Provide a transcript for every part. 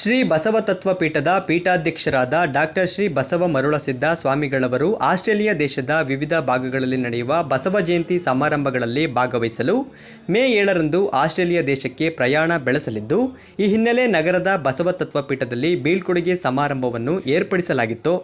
ಶ್ರೀ ಬಸವ ತತ್ವ ಪೀಠದ ಪೀಠಾಧ್ಯಕ್ಷರಾದ ಡಾಕ್ಟರ್ ಶ್ರೀ ಬಸವ ಮರುಳಸಿದ್ದ ಸ್ವಾಮಿಗಳವರು ಆಸ್ಟ್ರೇಲಿಯಾ ದೇಶದ ವಿವಿಧ ಭಾಗಗಳಲ್ಲಿ ನಡೆಯುವ ಬಸವ ಜಯಂತಿ ಸಮಾರಂಭಗಳಲ್ಲಿ ಭಾಗವಹಿಸಲು ಮೇ ಏಳರಂದು ಆಸ್ಟ್ರೇಲಿಯಾ ದೇಶಕ್ಕೆ ಪ್ರಯಾಣ ಬೆಳೆಸಲಿದ್ದು, ಈ ಹಿನ್ನೆಲೆ ನಗರದ ಬಸವ ತತ್ವ ಪೀಠದಲ್ಲಿ ಬೀಳ್ಕೊಡುಗೆ ಸಮಾರಂಭವನ್ನು ಏರ್ಪಡಿಸಲಾಗಿತ್ತು.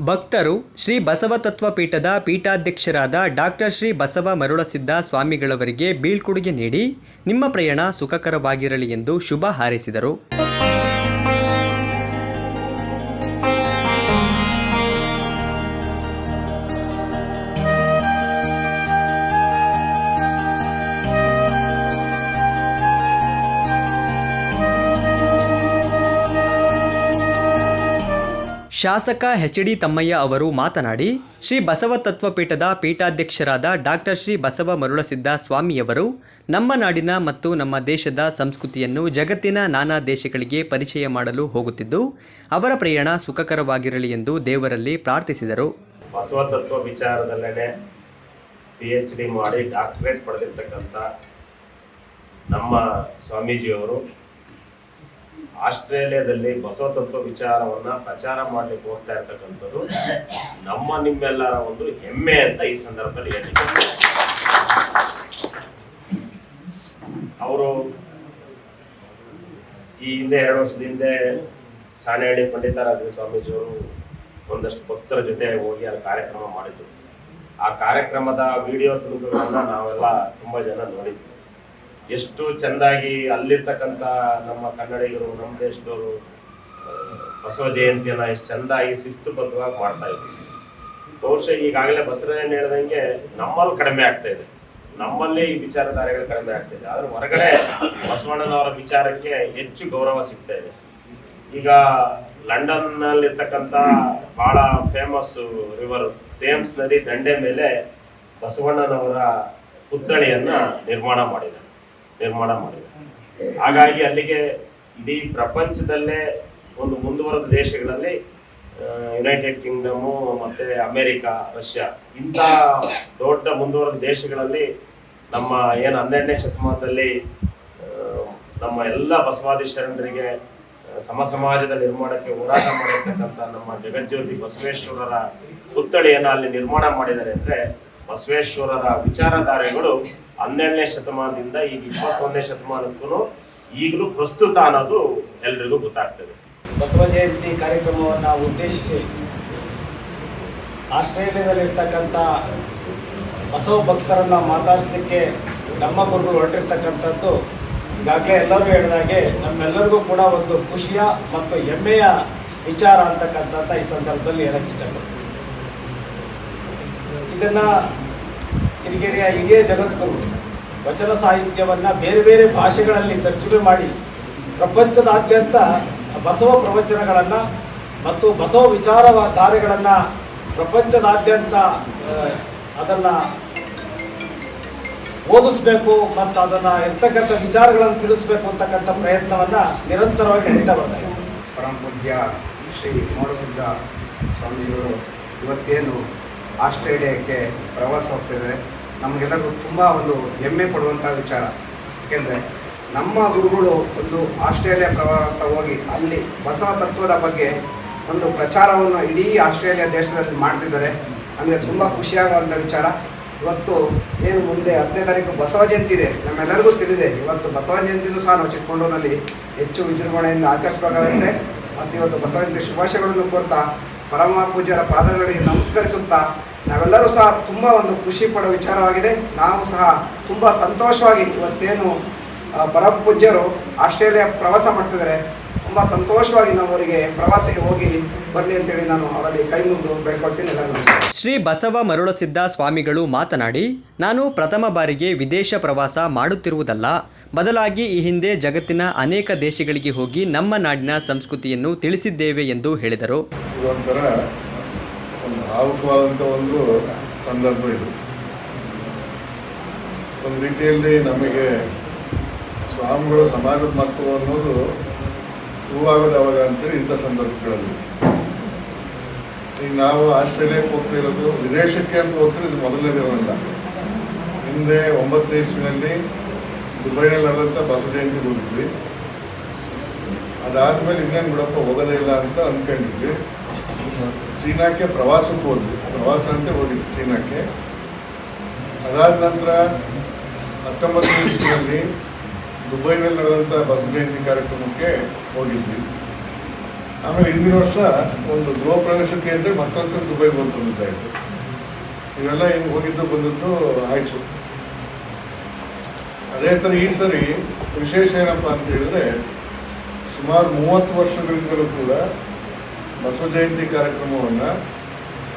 ಭಕ್ತರು ಶ್ರೀ ಬಸವ ತತ್ವ ಪೀಠದ ಪೀಠಾಧ್ಯಕ್ಷರಾದ ಡಾಕ್ಟರ್ ಶ್ರೀ ಬಸವ ಮರುಳಸಿದ್ದ ಸ್ವಾಮಿಗಳವರಿಗೆ ಬೀಳ್ಕೊಡುಗೆ ನೀಡಿ ನಿಮ್ಮ ಪ್ರಯಾಣ ಸುಖಕರವಾಗಿರಲಿ ಎಂದು ಶುಭ ಹಾರೈಸಿದರು. ಶಾಸಕ ಎಚ್ ಡಿ ತಮ್ಮಯ್ಯ ಅವರು ಮಾತನಾಡಿ, ಶ್ರೀ ಬಸವ ತತ್ವಪೀಠದ ಪೀಠಾಧ್ಯಕ್ಷರಾದ ಡಾಕ್ಟರ್ ಶ್ರೀ ಬಸವ ಮರುಳಸಿದ್ದ ಸ್ವಾಮಿಯವರು ನಮ್ಮ ನಾಡಿನ ಮತ್ತು ನಮ್ಮ ದೇಶದ ಸಂಸ್ಕೃತಿಯನ್ನು ಜಗತ್ತಿನ ನಾನಾ ದೇಶಗಳಿಗೆ ಪರಿಚಯ ಮಾಡಲು ಹೋಗುತ್ತಿದ್ದು, ಅವರ ಪ್ರಯಾಣ ಸುಖಕರವಾಗಿರಲಿ ಎಂದು ದೇವರಲ್ಲಿ ಪ್ರಾರ್ಥಿಸಿದರು. ಬಸವ ತತ್ವ ವಿಚಾರದಲ್ಲೇ ಪಿ ಎಚ್ ಡಿ ಮಾಡಿ ಡಾಕ್ಟರೇಟ್ ಪಡೆದಿರ್ತಕ್ಕಂಥ ನಮ್ಮ ಸ್ವಾಮೀಜಿಯವರು ಆಸ್ಟ್ರೇಲಿಯಾದಲ್ಲಿ ಬಸವತತ್ವ ವಿಚಾರವನ್ನ ಪ್ರಚಾರ ಮಾಡಲಿಕ್ಕೆ ಹೋಗ್ತಾ ಇರ್ತಕ್ಕಂಥದ್ದು ನಮ್ಮ ನಿಮ್ಮೆಲ್ಲರ ಒಂದು ಹೆಮ್ಮೆ ಅಂತ ಈ ಸಂದರ್ಭದಲ್ಲಿ ಹೇಳಿದ್ದಾರೆ ಅವರು ಈ ಹಿಂದೆ ಎರಡು ವರ್ಷದ ಹಿಂದೆ ಸಾಣೆಹಳ್ಳಿ ಪಂಡಿತಾರಾಧ್ಯ ಸ್ವಾಮೀಜಿಯವರು ಒಂದಷ್ಟು ಭಕ್ತರ ಜೊತೆ ಹೋಗಿ ಅಲ್ಲಿ ಕಾರ್ಯಕ್ರಮ ಮಾಡಿದ್ರು. ಆ ಕಾರ್ಯಕ್ರಮದ ವಿಡಿಯೋ ತುಣುಕುಗಳನ್ನ ನಾವೆಲ್ಲ ತುಂಬಾ ಜನ ನೋಡಿದ್ವಿ. ಎಷ್ಟು ಚೆಂದಾಗಿ ಅಲ್ಲಿರ್ತಕ್ಕಂಥ ನಮ್ಮ ಕನ್ನಡಿಗರು, ನಮ್ಮ ದೇಶದವರು ಬಸವ ಜಯಂತಿಯನ್ನ ಎಷ್ಟು ಚೆಂದಾಗಿ ಶಿಸ್ತುಬದ್ಧವಾಗಿ ಮಾಡ್ತಾ ಇದ್ವಿ ಬಹುಶಃ ಈಗಾಗಲೇ ಬಸವರಾಜನ್ ಹೇಳ್ದಂಗೆ ನಮ್ಮಲ್ಲಿ ಕಡಿಮೆ ಆಗ್ತಾ ಇದೆ. ನಮ್ಮಲ್ಲಿ ಈ ವಿಚಾರಧಾರೆಗಳು ಕಡಿಮೆ ಆಗ್ತಾ ಇದೆ. ಆದರೆ ಹೊರಗಡೆ ಬಸವಣ್ಣನವರ ವಿಚಾರಕ್ಕೆ ಹೆಚ್ಚು ಗೌರವ ಸಿಗ್ತಾ ಇದೆ. ಈಗ ಲಂಡನ್ ಭಾಳ ಬಹಳ ಫೇಮಸ್ ರಿವರ್ ಥೇಮ್ಸ್ ನದಿ ದಂಡೆ ಮೇಲೆ ಬಸವಣ್ಣನವರ ಪುತ್ಥಳಿಯನ್ನ ನಿರ್ಮಾಣ ಮಾಡಿದ್ದಾರೆ. ನಿರ್ಮಾಣ ಮಾಡಿದೆ. ಹಾಗಾಗಿ ಅಲ್ಲಿಗೆ ಇಡೀ ಪ್ರಪಂಚದಲ್ಲೇ ಒಂದು ಮುಂದುವರೆದ ದೇಶಗಳಲ್ಲಿ ಯುನೈಟೆಡ್ ಕಿಂಗ್ಡಮು ಮತ್ತೆ ಅಮೇರಿಕಾ, ರಷ್ಯಾ ಇಂಥ ದೊಡ್ಡ ಮುಂದುವರೆದ ದೇಶಗಳಲ್ಲಿ ನಮ್ಮ ಏನು ಹನ್ನೆರಡನೇ ಶತಮಾನದಲ್ಲಿ ನಮ್ಮ ಎಲ್ಲ ಬಸವಾದಿ ಶರಣರಿಗೆ ಸಮ ಸಮಾಜದ ನಿರ್ಮಾಣಕ್ಕೆ ಹೋರಾಟ ಮಾಡಿರ್ತಕ್ಕಂಥ ನಮ್ಮ ಜಗಜ್ಯೋತಿ ಬಸವೇಶ್ವರರ ಪುತ್ಥಳಿಯನ್ನು ಅಲ್ಲಿ ನಿರ್ಮಾಣ ಮಾಡಿದ್ದಾರೆ ಅಂದ್ರೆ ಬಸವೇಶ್ವರರ ವಿಚಾರಧಾರೆಗಳು ಹನ್ನೆರಡನೇ ಶತಮಾನದಿಂದ ಈಗ ಇಪ್ಪತ್ತೊಂದನೇ ಶತಮಾನಕ್ಕೂ ಈಗಲೂ ಪ್ರಸ್ತುತ ಅನ್ನೋದು ಎಲ್ರಿಗೂ ಗೊತ್ತಾಗ್ತದೆ. ಬಸವ ಜಯಂತಿ ಕಾರ್ಯಕ್ರಮವನ್ನು ಉದ್ದೇಶಿಸಿ ಆಸ್ಟ್ರೇಲಿಯಾದಲ್ಲಿರ್ತಕ್ಕಂಥ ಬಸವ ಭಕ್ತರನ್ನ ಮಾತಾಡಿಸ್ಲಿಕ್ಕೆ ನಮ್ಮ ಗುರುಗಳು ಹೊರಟಿರ್ತಕ್ಕಂಥದ್ದು ಈಗಾಗಲೇ ಎಲ್ಲರೂ ಹೇಳಿದಾಗೆ ನಮ್ಮೆಲ್ಲರಿಗೂ ಕೂಡ ಒಂದು ಖುಷಿಯ ಮತ್ತು ಹೆಮ್ಮೆಯ ವಿಚಾರ ಅಂತಕ್ಕಂಥದ್ದು ಈ ಸಂದರ್ಭದಲ್ಲಿ ಹೇಳಕ್ಕೆ ಇಷ್ಟಪಡ್ತೀನಿ. ಇದನ್ನು ಸಿರಿಗೆರೆಯ ಹಿರಿಯ ಜಗದ್ಗುರು ವಚನ ಸಾಹಿತ್ಯವನ್ನು ಬೇರೆ ಬೇರೆ ಭಾಷೆಗಳಲ್ಲಿ ತರ್ಜುಮೆ ಮಾಡಿ ಪ್ರಪಂಚದಾದ್ಯಂತ ಬಸವ ಪ್ರವಚನಗಳನ್ನು ಮತ್ತು ಬಸವ ವಿಚಾರ ಧಾರೆಗಳನ್ನು ಪ್ರಪಂಚದಾದ್ಯಂತ ಅದನ್ನು ಓದಿಸ್ಬೇಕು ಮತ್ತು ಅದನ್ನು ಇರ್ತಕ್ಕಂಥ ವಿಚಾರಗಳನ್ನು ತಿಳಿಸ್ಬೇಕು ಅಂತಕ್ಕಂಥ ಪ್ರಯತ್ನವನ್ನು ನಿರಂತರವಾಗಿ ನಡೀತಾ ಬರ್ತಾ ಇದೆ. ಪರಮ ಶ್ರೀ ಮೋಡಸಿದ್ದ ಸ್ವಾಮಿಗಳು ಇವತ್ತೇನು ಆಸ್ಟ್ರೇಲಿಯಾಕ್ಕೆ ಪ್ರವಾಸ ಹೋಗ್ತಿದ್ದಾರೆ. ನಮಗೆಲ್ಲರಿಗೂ ತುಂಬ ಒಂದು ಹೆಮ್ಮೆ ಪಡುವಂಥ ವಿಚಾರ. ಏಕೆಂದರೆ ನಮ್ಮ ಗುರುಗಳು ಒಂದು ಆಸ್ಟ್ರೇಲಿಯಾ ಪ್ರವಾಸ ಹೋಗಿ ಅಲ್ಲಿ ಬಸವ ತತ್ವದ ಬಗ್ಗೆ ಒಂದು ಪ್ರಚಾರವನ್ನು ಇಡೀ ಆಸ್ಟ್ರೇಲಿಯಾ ದೇಶದಲ್ಲಿ ಮಾಡ್ತಿದ್ದಾರೆ. ನಮಗೆ ತುಂಬ ಖುಷಿಯಾಗುವಂಥ ವಿಚಾರ. ಇವತ್ತು ಏನು ಮುಂದೆ ಹತ್ತನೇ ತಾರೀಕು ಬಸವ ಜಯಂತಿ ಇದೆ. ನಮ್ಮೆಲ್ಲರಿಗೂ ತಿಳಿದೆ. ಇವತ್ತು ಬಸವ ಜಯಂತಿನೂ ಸಹ ನಾವು ಚಿಕ್ಕಮಗಳೂರಿನಲ್ಲಿ ಹೆಚ್ಚು ವಿಜೃಂಭಣೆಯಿಂದ ಆಚರಿಸಬೇಕಾಗುತ್ತೆ. ಮತ್ತು ಇವತ್ತು ಬಸವ ಜಯಂತಿ ಶುಭಾಶಯಗಳನ್ನು ಕೋರ್ತಾ ಪರಮ ಪೂಜ್ಯರ ಪಾದಗಳಿಗೆ ನಮಸ್ಕರಿಸುತ್ತಾ ನಾವೆಲ್ಲರೂ ಸಹ ತುಂಬ ಒಂದು ಖುಷಿ ಪಡೋ ವಿಚಾರವಾಗಿದೆ. ನಾವು ಸಹ ತುಂಬ ಸಂತೋಷವಾಗಿ ಇವತ್ತೇನು ಪರಮ ಪೂಜ್ಯರು ಆಸ್ಟ್ರೇಲಿಯಾ ಪ್ರವಾಸ ಮಾಡ್ತಿದ್ದಾರೆ. ತುಂಬ ಸಂತೋಷವಾಗಿ ನಾವು ಅವರಿಗೆ ಪ್ರವಾಸಕ್ಕೆ ಹೋಗಿ ಬರಲಿ ಅಂತೇಳಿ ನಾನು ಅವರಲ್ಲಿ ಕೈ ಮುಗಿದು ಬೇಡ್ಕೊಳ್ತೀನಿ. ಎಲ್ಲರಿಗೂ ಶ್ರೀ ಬಸವ ಮರುಳಸಿದ್ದ ಸ್ವಾಮಿಗಳು ಮಾತನಾಡಿ, ನಾನು ಪ್ರಥಮ ಬಾರಿಗೆ ವಿದೇಶ ಪ್ರವಾಸ ಮಾಡುತ್ತಿರುವುದಲ್ಲ ಬದಲಾಗಿ ಈ ಹಿಂದೆ ಜಗತ್ತಿನ ಅನೇಕ ದೇಶಗಳಿಗೆ ಹೋಗಿ ನಮ್ಮ ನಾಡಿನ ಸಂಸ್ಕೃತಿಯನ್ನು ತಿಳಿಸಿದ್ದೇವೆ ಎಂದು ಹೇಳಿದರು. ಇದೊಂಥರ ಒಂದು ಭಾವುಕವಾದಂಥ ಒಂದು ಸಂದರ್ಭ ಇದು. ಒಂದು ರೀತಿಯಲ್ಲಿ ನಮಗೆ ಸ್ವಾಮಿಗಳು ಸಮಾಜದ ಮಕ್ಕಳು ಅನ್ನೋದು ಹೂವಾಗೋದು ಅಂತೇಳಿ ಇಂಥ ಸಂದರ್ಭಗಳಲ್ಲಿ. ಈಗ ನಾವು ಆಸ್ಟ್ರೇಲಿಯಾಕ್ಕೆ ಹೋಗ್ತಾ ಇರೋದು, ವಿದೇಶಕ್ಕೆ ಅಂತ ಹೋಗ್ತಾರೆ ಇದು ಮೊದಲನೇದಿರೋಲ್ಲ ಹಿಂದೆ ಒಂಬತ್ತನೇ ಇಸ್ವಿನಲ್ಲಿ ದುಬೈನಲ್ಲಿ ನಡೆದಂಥ ಬಸವ ಜಯಂತಿ ಹೋಗಿದ್ವಿ ಅದಾದಮೇಲೆ ಇನ್ನೇನು ಬಿಡಪ್ಪ, ಹೋಗೋದೇ ಇಲ್ಲ ಅಂತ ಅಂದ್ಕೊಂಡಿದ್ವಿ ಚೀನಾಕ್ಕೆ ಪ್ರವಾಸಕ್ಕೆ ಹೋದ್ವಿ. ಪ್ರವಾಸ ಅಂತ ಹೋಗಿದ್ವಿ ಚೀನಾಕ್ಕೆ. ಅದಾದ ನಂತರ ಹತ್ತೊಂಬತ್ತು ಇಸ್ವಿನಲ್ಲಿ ದುಬೈನಲ್ಲಿ ನಡೆದಂಥ ಬಸವ ಜಯಂತಿ ಕಾರ್ಯಕ್ರಮಕ್ಕೆ ಹೋಗಿದ್ವಿ. ಆಮೇಲೆ ಹಿಂದಿನ ವರ್ಷ ಒಂದು ಗೃಹ ಪ್ರವೇಶಕ್ಕೆ ಅಂದರೆ ಮತ್ತೊಂದು ಸಲ ದುಬೈಗೆ ಹೋಗಿ ಬಂದಿದ್ದಾಯಿತು. ಇವೆಲ್ಲ ಹಿಂಗೆ ಹೋಗಿದ್ದು ಬಂದದ್ದು ಆಯಿತು. ಅದೇ ಥರ ಈ ಸರಿ ವಿಶೇಷ ಏನಪ್ಪ ಅಂತ ಹೇಳಿದ್ರೆ ಸುಮಾರು ಮೂವತ್ತು ವರ್ಷಗಳಿಂದಲೂ ಕೂಡ ಬಸವ ಜಯಂತಿ ಕಾರ್ಯಕ್ರಮವನ್ನು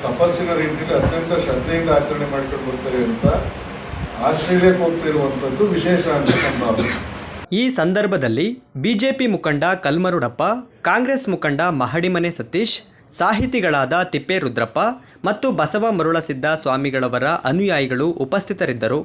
ತಪಸ್ಸಿನ ರೀತಿಯಲ್ಲಿ ಅತ್ಯಂತ ಶ್ರದ್ಧೆಯಿಂದ ಆಚರಣೆ ಮಾಡ್ಕೊಂಡು ಬರ್ತಾರೆ ಅಂತ ಆಸ್ಟ್ರೇಲಿಯಾಕ್ಕೆ ಹೋಗ್ತಿರುವಂಥದ್ದು ವಿಶೇಷ ಅಂತ ಸಂಭಾವನೆ. ಈ ಸಂದರ್ಭದಲ್ಲಿ ಬಿಜೆಪಿ ಮುಖಂಡ ಕಲ್ಮರುಡಪ್ಪ, ಕಾಂಗ್ರೆಸ್ ಮುಖಂಡ ಮಹಡಿಮನೆ ಸತೀಶ್, ಸಾಹಿತಿಗಳಾದ ತಿಪ್ಪೇರುದ್ರಪ್ಪ ಮತ್ತು ಬಸವ ಮರುಳಸಿದ್ದ ಸ್ವಾಮಿಗಳವರ ಅನುಯಾಯಿಗಳು ಉಪಸ್ಥಿತರಿದ್ದರು.